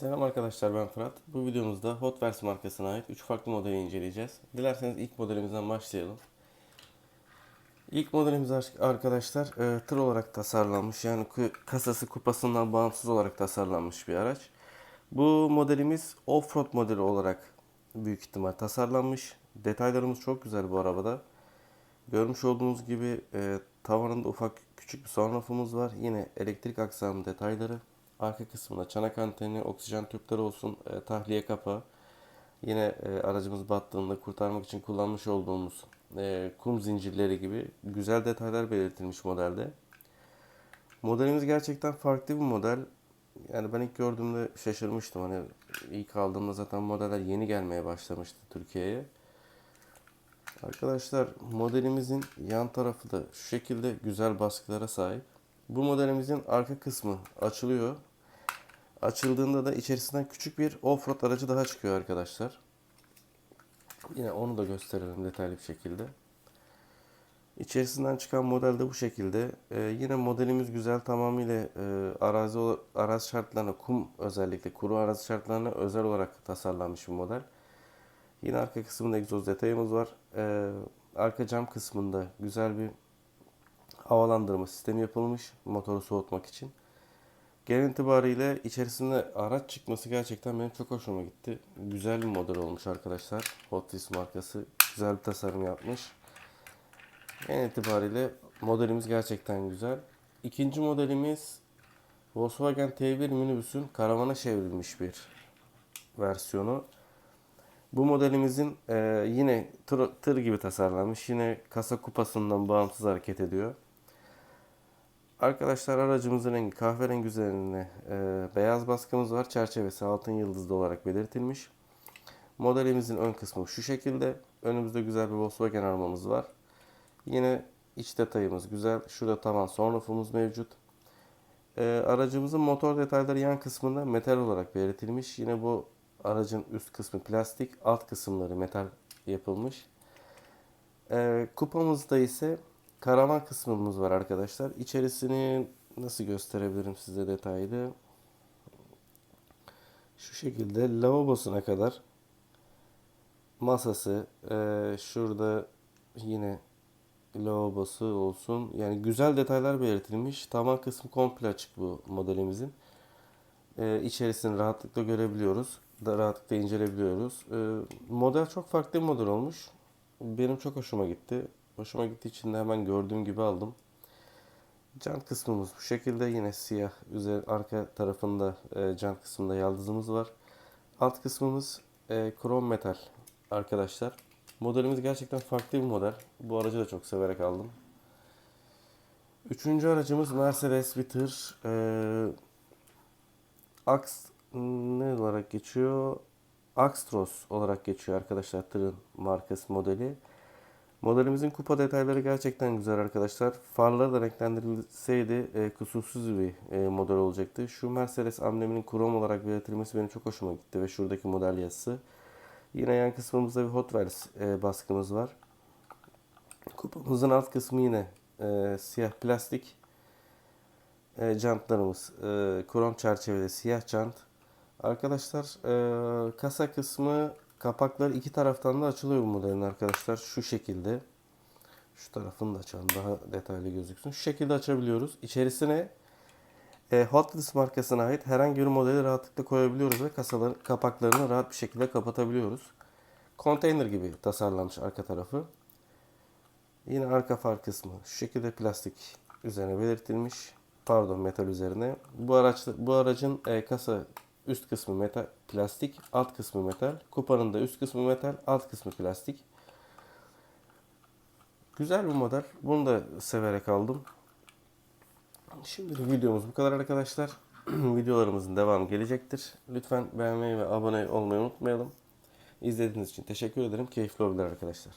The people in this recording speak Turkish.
Selam arkadaşlar ben Fırat. Bu videomuzda Hot Wheels markasına ait 3 farklı modeli inceleyeceğiz. Dilerseniz ilk modelimizden başlayalım. İlk modelimiz ar- arkadaşlar e, tır olarak tasarlanmış yani kasası kupasından bağımsız olarak tasarlanmış bir araç. Bu modelimiz off-road modeli olarak büyük ihtimal tasarlanmış. Detaylarımız çok güzel bu arabada. Görmüş olduğunuz gibi e, tavanında ufak küçük bir sunroofumuz var. Yine elektrik aksamı detayları. Arka kısmında çanak anteni, oksijen tüpleri olsun, e, tahliye kapağı. Yine e, aracımız battığında kurtarmak için kullanmış olduğumuz e, kum zincirleri gibi güzel detaylar belirtilmiş modelde. Modelimiz gerçekten farklı bir model. Yani ben ilk gördüğümde şaşırmıştım. Hani ilk aldığımda zaten modeller yeni gelmeye başlamıştı Türkiye'ye. Arkadaşlar modelimizin yan tarafı da şu şekilde güzel baskılara sahip. Bu modelimizin arka kısmı açılıyor. Açıldığında da içerisinden küçük bir offroad aracı daha çıkıyor arkadaşlar. Yine onu da gösterelim detaylı bir şekilde. İçerisinden çıkan model de bu şekilde. Ee, yine modelimiz güzel tamamıyla e, arazi arazi şartlarına kum özellikle kuru arazi şartlarına özel olarak tasarlanmış bir model. Yine arka kısmında egzoz detayımız var. Ee, arka cam kısmında güzel bir havalandırma sistemi yapılmış motoru soğutmak için. Genel itibariyle içerisinde araç çıkması gerçekten benim çok hoşuma gitti. Güzel bir model olmuş arkadaşlar. Hot Wheels markası güzel bir tasarım yapmış. Genel itibariyle modelimiz gerçekten güzel. İkinci modelimiz Volkswagen T1 minibüsün karavana çevrilmiş bir versiyonu. Bu modelimizin e, yine tır, tır gibi tasarlanmış. Yine kasa kupasından bağımsız hareket ediyor. Arkadaşlar aracımızın rengi kahverengi üzerine e, beyaz baskımız var. Çerçevesi altın yıldızlı olarak belirtilmiş. Modelimizin ön kısmı şu şekilde. Önümüzde güzel bir Volkswagen armamız var. Yine iç detayımız güzel. Şurada tavan sunroofumuz mevcut. E, aracımızın motor detayları yan kısmında metal olarak belirtilmiş. Yine bu aracın üst kısmı plastik, alt kısımları metal yapılmış. E, kupamızda ise karavan kısmımız var arkadaşlar. İçerisini nasıl gösterebilirim size detaylı? Şu şekilde lavabosuna kadar masası, e, şurada yine lavabosu olsun. Yani güzel detaylar belirtilmiş. Tavan kısmı komple açık bu modelimizin. E, içerisini rahatlıkla görebiliyoruz. Da rahatlıkla inceleyebiliyoruz. E, model çok farklı bir model olmuş. Benim çok hoşuma gitti. Hoşuma gittiği için de hemen gördüğüm gibi aldım. Jant kısmımız bu şekilde yine siyah. Üzer arka tarafında e, jant kısmında yaldızımız var. Alt kısmımız e, krom metal arkadaşlar. Modelimiz gerçekten farklı bir model. Bu aracı da çok severek aldım. Üçüncü aracımız Mercedes bir tır. E, Ax ne olarak geçiyor? Axtros olarak geçiyor arkadaşlar tırın markası modeli. Modelimizin kupa detayları gerçekten güzel arkadaşlar. Farları da renklendirilseydi e, kusursuz bir e, model olacaktı. Şu Mercedes ambleminin krom olarak belirtilmesi benim çok hoşuma gitti ve şuradaki model yazısı. Yine yan kısmımızda bir Hot Wheels e, baskımız var. Kupamızın alt kısmı yine e, siyah plastik. E, jantlarımız e, krom çerçevede siyah jant. Arkadaşlar e, kasa kısmı kapaklar iki taraftan da açılıyor bu modelin arkadaşlar. Şu şekilde. Şu tarafını da açalım daha detaylı gözüksün. Şu şekilde açabiliyoruz. İçerisine e, Hot Wheels markasına ait herhangi bir modeli rahatlıkla koyabiliyoruz ve kasaların kapaklarını rahat bir şekilde kapatabiliyoruz. Konteyner gibi tasarlanmış arka tarafı. Yine arka far kısmı şu şekilde plastik üzerine belirtilmiş. Pardon metal üzerine. Bu araç bu aracın e, kasa üst kısmı metal plastik, alt kısmı metal. Kupanın da üst kısmı metal, alt kısmı plastik. Güzel bir model. Bunu da severek aldım. Şimdi videomuz bu kadar arkadaşlar. Videolarımızın devamı gelecektir. Lütfen beğenmeyi ve abone olmayı unutmayalım. İzlediğiniz için teşekkür ederim. Keyifli olabilir arkadaşlar.